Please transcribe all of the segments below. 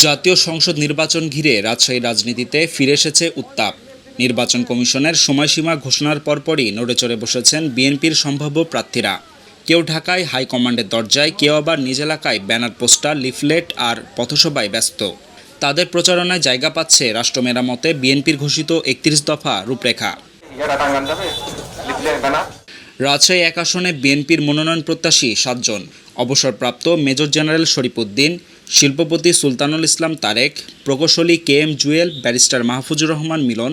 জাতীয় সংসদ নির্বাচন ঘিরে রাজশাহী রাজনীতিতে ফিরে এসেছে উত্তাপ। নির্বাচন কমিশনের সময়সীমা ঘোষণার পরপরই নড়েচড়ে বসেছেন বিএনপির সম্ভাব্য প্রার্থীরা। কেউ ঢাকায় হাইকমান্ডের দরজায় কেউ আবার নিজ এলাকায় ব্যানার পোস্টার লিফলেট আর পথসভায় ব্যস্ত। তাদের প্রচারণায় জায়গা পাচ্ছে রাষ্ট্র মেরামতে বিএনপির ঘোষিত একত্রিশ দফা রূপরেখা। রাজশাহী এক আসনে বিএনপির মনোনয়ন প্রত্যাশী সাতজন। অবসরপ্রাপ্ত মেজর জেনারেল শরীফুদ্দিন শিল্পপতি সুলতানুল ইসলাম তারেক, প্রকৌশলী K M Jewel, barrister Mahfuzur Rahman Milon,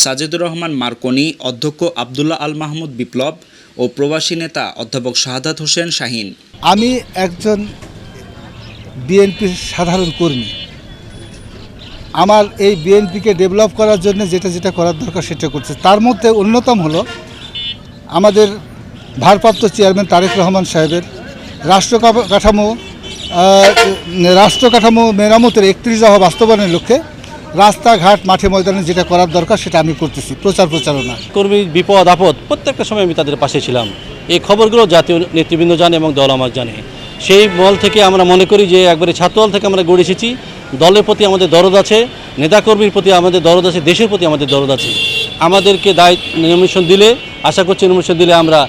Sajedur Rahman Markoni, অধ্যক্ষ আবদুল্লাহ আল মাহমুদ বিপ্লব ও প্রবাসী নেতা অধ্যাপক শাহাদাত হোসেন শাহিন। আমি একজন বিএনপির সাধারণ কর্মী। আমার এই বিএনপিকে ডেভেলপ করার জন্য যেটা যেটা করার দরকার সেটা করছে। তার মধ্যে অন্যতম হলো আমাদের ভারপ্রাপ্ত চেয়ারম্যান তারেক রহমান সাহেবের রাষ্ট্র কাঠামো রাষ্ট্র কাঠামো মেরামতের একত্রিশ দফা বাস্তবায়নের লক্ষ্যে রাস্তাঘাট, মাঠে ময়দানে যেটা করার দরকার, সেটা আমি করতেছি। প্রচার প্রচারণা। কর্মী বিপদ, আপদ, প্রত্যেকটা সময় আমি তাদের পাশে ছিলাম। এই খবরগুলো জাতীয় নেতৃবৃন্দ জানে এবং দল আমার জানে। সেই মল থেকে আমরা মনে করি যে একবারে ছাত্রদল থেকে আমরা গড়ে এসেছি। দলের প্রতি আমাদের দরদ আছে, নেতাকর্মীর প্রতি আমাদের দরদ আছে, দেশের প্রতি আমাদের দরদ আছে। আমাদেরকে দায়িত্ব নমিশন দিলে, আশা করছি নমিশন দিলে আমরা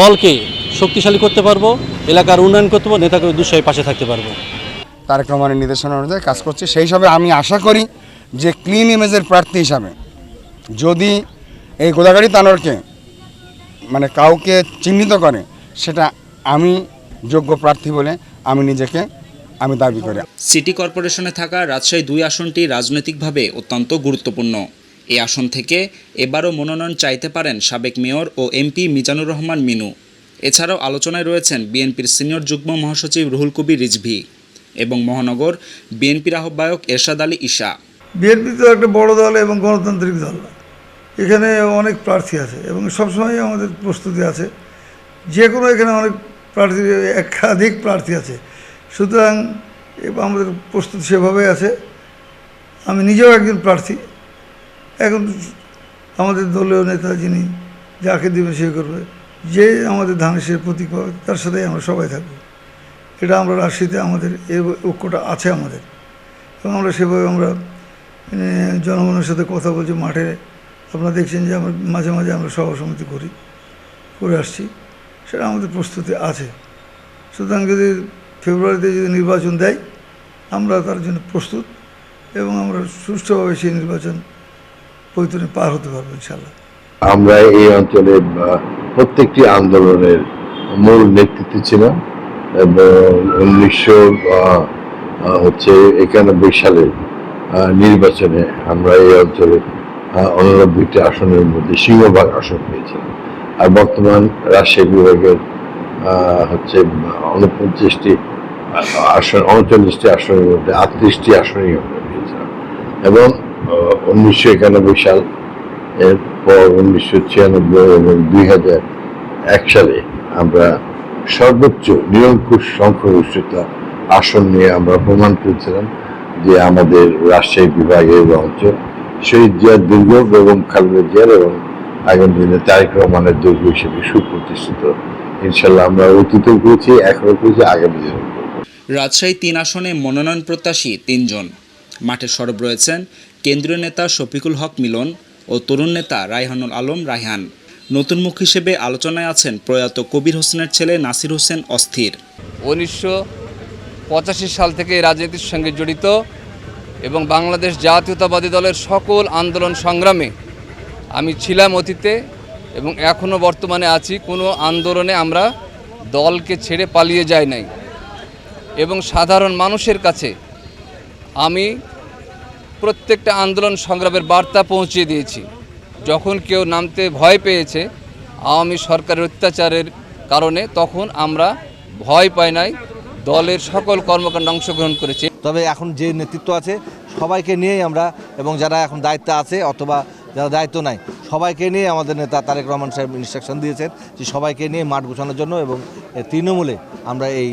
দলকে শক্তিশালী করতে পারব। এলাকার উন্নয়ন করতে পারব নেতাকর্মী দুঃসাহী পাশে থাকতে পারব। তারেক রহমানের নির্দেশনা অনুযায়ী কাজ করছি। সেই হিসাবে আমি আশা করি যে ক্লিন ইমেজের প্রার্থী হিসাবে যদি এই গোদাগাড়ি তানোরকে মানে কাউকে চিহ্নিত করে সেটা আমি যোগ্য প্রার্থী বলে আমি নিজেকে আমি দাবি করি। সিটি কর্পোরেশনে থাকা রাজশাহী দুই আসনটি রাজনৈতিকভাবে অত্যন্ত গুরুত্বপূর্ণ। এই আসন থেকে এবারও মনোনয়ন চাইতে পারেন সাবেক মেয়র ও এমপি মিজানুর রহমান মিনু। এছাড়াও আলোচনায় রয়েছেন বিএনপির সিনিয়র যুগ্ম মহাসচিব রুহুল কবির রিজভি এবং মহানগর বিএনপির আহ্বায়ক এরশাদ আলী ঈশা। বিএনপি তো একটা বড় দল এবং গণতান্ত্রিক দল। এখানে অনেক প্রার্থী আছে এবং সবসময় আমাদের প্রস্তুতি আছে। যে কোনো এখানে অনেক প্রার্থী, একাধিক প্রার্থী আছে। সুতরাং আমাদের প্রস্তুতি সেভাবে আছে। আমি নিজেও একজন প্রার্থী। এখন আমাদের দলীয় নেতা যিনি যাকে দিবে সে করবে। যে আমাদের ধানের সে প্রতীক পাবে তার সাথে আমরা সবাই থাকব এটা আমরা রাজশাহীতে আমাদের এই ঐক্যটা আছে আমাদের। এবং আমরা সেভাবে আমরা জনগণের সাথে কথা বলছি, মাঠে আপনারা দেখছেন যে আমরা মাঝে মাঝে আমরা সভা সমিতি করি, করে আসছি। সেটা আমাদের প্রস্তুতি আছে। সুতরাং যদি ফেব্রুয়ারিতে যদি নির্বাচন দেয়, আমরা তার জন্য প্রস্তুত এবং আমরা সুষ্ঠুভাবে সেই নির্বাচন পৈতনে পার হতে পারব ইনশাল্লাহ আমরা এই অঞ্চলে প্রত্যেকটি আন্দোলনের মূল নেতৃত্বে ছিলাম এবং উনিশশো হচ্ছে একানব্বই সালের নির্বাচনে আমরা এই অঞ্চলে অনানব্বইটি আসনের মধ্যে সিংহভাগ আসন পেয়েছিলাম। আর বর্তমান রাজশাহী বিভাগের হচ্ছে, উনপঞ্চাশটি আসন, উনচল্লিশটি আসনের মধ্যে আটত্রিশটি আসনই আমরা পেয়েছিলাম। এবং উনিশশো একানব্বই সাল এরপর উনিশশো ছিয়ানব্বই এবং দুই হাজার এক সালে আমরা সর্বোচ্চ নিরঙ্কুশ সংখ্যাগরিষ্ঠতা আসন নিয়ে আমরা প্রমাণ করেছিলাম যে আমাদের রাজশাহী বিভাগের অঞ্চল শহীদ জিয়ার দুর্গ এবং খালেদা জিয়ার এবং আগামী দিনে তারেক রহমানের দুর্গ হিসেবে সুপ্রতিষ্ঠিত। ইনশাল্লাহ আমরা অতীতেও করেছি, এখনও করেছি, আগামী দিনে রাজশাহী তিন আসনে মনোনয়ন প্রত্যাশী তিনজন। মাঠে সরব রয়েছেন কেন্দ্রীয় নেতা শফিকুল হক মিলন তরুণ নেতা রায়হানুল আলম রায়হান নতুন মুখ হিসেবে আলোচনায় আছেন প্রয়াত কবির হোসেনের ছেলে নাসির হোসেন অস্থির। উনিশশো পঁচাশি সাল থেকে রাজনীতির সঙ্গে জড়িত এবং বাংলাদেশ জাতীয়তাবাদী দলের সকল আন্দোলন সংগ্রামে আমি ছিলাম অতীতে এবং এখনও বর্তমানে আছি, কোনো আন্দোলনে আমরা দলকে ছেড়ে পালিয়ে যাই নাই। এবং সাধারণ মানুষের কাছে আমি প্রত্যেকটা আন্দোলন সংগ্রামের বার্তা পৌঁছে দিয়েছি। যখন কেউ নামতে ভয় পেয়েছে, আওয়ামী সরকারের অত্যাচারের কারণে তখন আমরা ভয় পাই নাই, দলের সকল কর্মকাণ্ডে অংশগ্রহণ করেছি। তবে এখন যে নেতৃত্ব আছে, সবাইকে নিয়েই আমরা, এবং যারা এখন দায়িত্বে আছে অথবা যারা দায়িত্ব নাই, সবাইকে নিয়ে আমাদের নেতা তারেক রহমান সাহেব ইনস্ট্রাকশন দিয়েছেন যে সবাইকে নিয়ে মাঠ গোছানোর জন্য এবং তৃণমূলে আমরা এই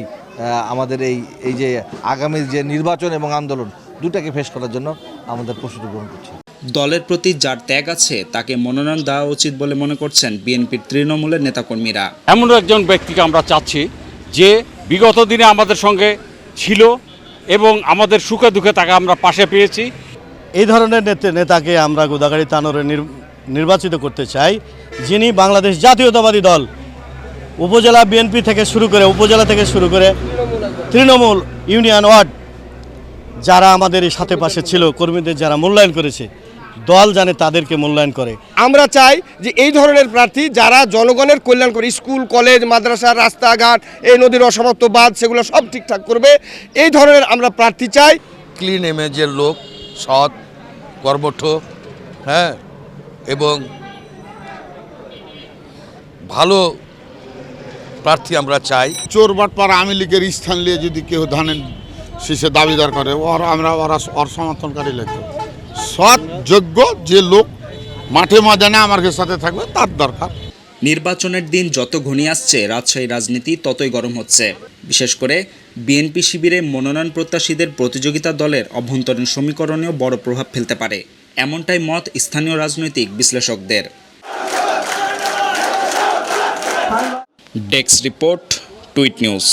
আমাদের এই এই যে আগামী যে নির্বাচন এবং আন্দোলন, দুটাকে ফেস করার জন্য আমাদের প্রস্তুতি গ্রহণ করছি। দলের প্রতি যার ত্যাগ আছে তাকে মনোনয়ন দেওয়া উচিত বলে মনে করছেন বিএনপির তৃণমূলের নেতাকর্মীরা। এমন একজন ব্যক্তিকে আমরা চাচ্ছি যে বিগত দিনে আমাদের সঙ্গে ছিল এবং আমাদের সুখে দুঃখে তাকে আমরা পাশে পেয়েছি। এই ধরনের নেতা নেতাকে আমরা গোদাগাড়ি তানোরে নির- নির্বাচিত করতে চাই যিনি বাংলাদেশ জাতীয়তাবাদী দল উপজেলা বিএনপি থেকে শুরু করে উপজেলা থেকে শুরু করে তৃণমূল ইউনিয়ন ওয়ার্ড যারা আমাদের এই সাথে পাশে ছিল কর্মীদের যারা মূল্যায়ন করেছে দল জানে তাদেরকে মূল্যায়ন করে। আমরা চাই যে এই ধরনের প্রার্থী যারা জনগণের কল্যাণ করে স্কুল কলেজ মাদ্রাসা রাস্তাঘাট এই নদীর অসমাপ্ত বাঁধ সেগুলো সব ঠিকঠাক করবে। এই ধরনের আমরা প্রার্থী চাই। ক্লিন ইমেজের লোক সৎ কর্মঠ হ্যাঁ এবং ভালো প্রার্থী আমরা চাই। চোর বাটপার আওয়ামী লীগের স্থান নিয়ে যদি কেউ ধানের শীর্ষে দাবিদার করে ওর আমরা ওরা ওর সমর্থনকারী লাগবে সৎ যোগ্য যে লোক মাঠে ময়দানে আমার সাথে থাকবে তার দরকার। নির্বাচনের দিন যত ঘনিয়ে আসছে রাজশাহী রাজনীতি ততই গরম হচ্ছে। বিশেষ করে বিএনপি শিবিরে মনোনয়ন প্রত্যাশীদের প্রতিযোগিতা দলের অভ্যন্তরীণ সমীকরণেও বড় প্রভাব ফেলতে পারে। এমনটাই মত স্থানীয় রাজনৈতিক বিশ্লেষকদের। Desk report tweet news